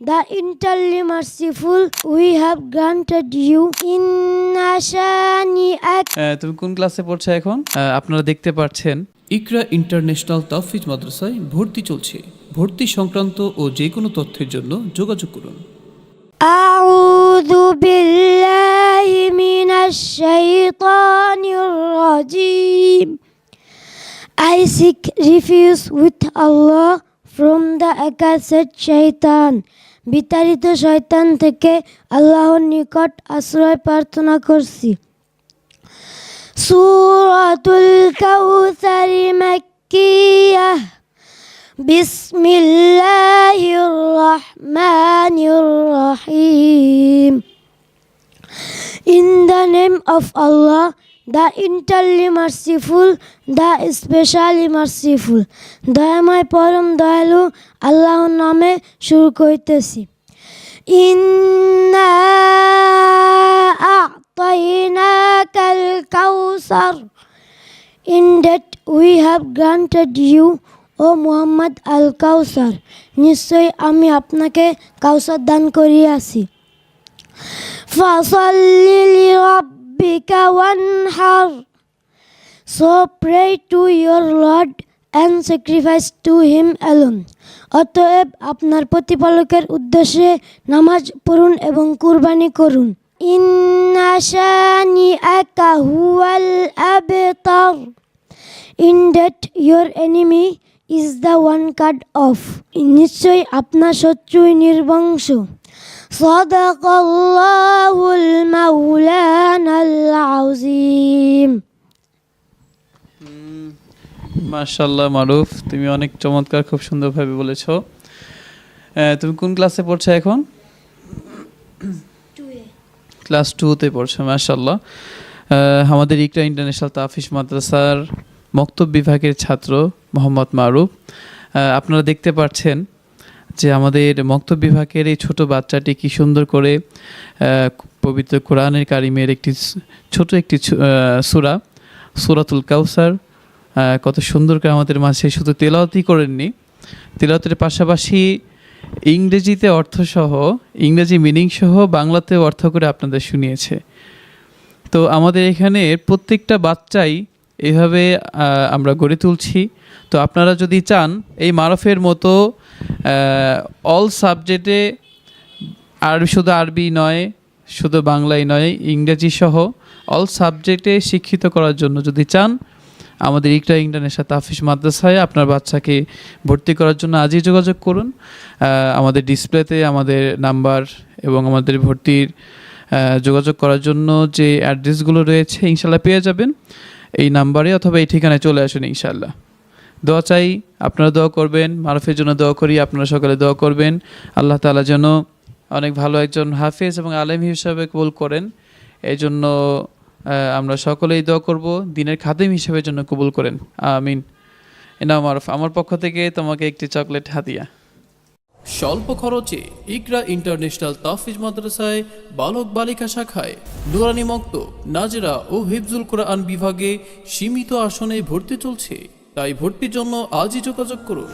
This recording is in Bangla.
the entirely merciful we have granted you in তুমি কোন ক্লাসে পড়ছো এখন? আপনারা দেখতে পাচ্ছেন। ইকরা ইন্টারন্যাশনাল তাফিজ মাদ্রাসায় ভর্তি চলছে। ভর্তি সংক্রান্ত ও যে কোনো তথ্যের জন্য যোগাযোগ করুন। আউযু বিল্লাহি মিনাশ শাইতানির রাজিম। I seek refuge with Allah from the accursed শৈতান বিতাড়িত শয়তান থেকে আল্লাহর নিকট আশ্রয় প্রার্থনা করছি। সুরাতুল কাউসারি মাক্কিয়াহ বিসমিল্লাহির রহমানির রহিম। In the name of Allah The entirely merciful, the especially merciful. দয়াময় পরম দয়ালু আল্লাহর নামে শুরু করিতেছি। ইন্না আ'তাইনাকাল কাউসার। In that we have granted you, ও মুহাম্মদ আল কাউসার। নিশ্চয়ই আমি আপনাকে কাউসার দান করিয়াছি। ফাসাল্লি লিরাব্বিকা ওয়ানহার So pray to your Lord and sacrifice to him alone. অতএব আপনার প্রতিপালকের উদ্দেশ্যে নামাজ পড়ুন এবং কুরবানি করুন ইন্না শানিআকা হুয়াল আবতার In that your enemy is the one cut off. নিশ্চয়ই আপনার শত্রুই নির্বংশ সদাকাল্লাহুল মাওলানাল আযীম মাশাল্লাহ মারুফ তুমি অনেক চমৎকার খুব সুন্দরভাবে বলেছ। তুমি কোন ক্লাসে পড়ছো এখন? ক্লাস টুতে পড়ছো মাশাল্লাহ আমাদের ইকরা ইন্টারন্যাশনাল তাফিস মাদ্রাসার মক্তব বিভাগের ছাত্র মোহাম্মদ মারুফ। আপনারা দেখতে পাচ্ছেন যে আমাদের মক্তব বিভাগের এই ছোট বাচ্চাটি কি সুন্দর করে পবিত্র কোরআনের কারিমের একটি ছোট একটি সুরা, সুরাতুল কাউসার কত সুন্দর করে আমাদের মাঝে শুধু তেলাওয়াতই করেননি। তেলাওয়াতের পাশাপাশি ইংরেজিতে অর্থসহ, ইংরেজি মিনিং সহ বাংলাতে অর্থ করে আপনাদের শুনিয়েছে। তো আমাদের এখানে প্রত্যেকটা বাচ্চাই এভাবে আমরা গড়ে তুলছি। তো আপনারা যদি চান, এই মারফের মতো অল সাবজেক্টে আর শুধু আরবি নয়, শুধু বাংলাই নয়, ইংরেজি সহ অল সাবজেক্টে শিক্ষিত করার জন্য যদি চান, আমাদের ইকরা ইন্টারন্যাশনাল তাফিস মাদ্রাসায় আপনার বাচ্চাকে ভর্তি করার জন্য আজই যোগাযোগ করুন। আমাদের ডিসপ্লেতে আমাদের নাম্বার এবং আমাদের ভর্তির যোগাযোগ করার জন্য যে অ্যাড্রেসগুলো রয়েছে, ইনশাল্লাহ পেয়ে যাবেন। এই নাম্বারে অথবা এই ঠিকানায় চলে আসুন ইনশাল্লাহ। দোয়া চাই, আপনারা দোয়া করবেন, মারফের জন্য দোয়া করি, আপনারা সকালে দোয়া করবেন। আল্লাহ তালা যেন অনেক ভালো একজন হাফেজ এবং আলেম হিসাবে কবুল করেন। এই জন্য আমরা সকলেই দোয়া করব, দিনের খাদেম হিসাবে জন্য কবুল করেন। আমিন। এনা মারফ, আমার পক্ষ থেকে তোমাকে একটি চকলেট হাতিয়া স্বল্প খরচে ইকরা ইন্টারন্যাশনাল তাফিজ মাদ্রাসায় বালক বালিকা শাখায় নুরানি মক্ত নাজরা ও হিফজুল কোরআন বিভাগে সীমিত আসনে ভর্তি চলছে। তাই ভর্তির জন্য আজই যোগাযোগ করুন।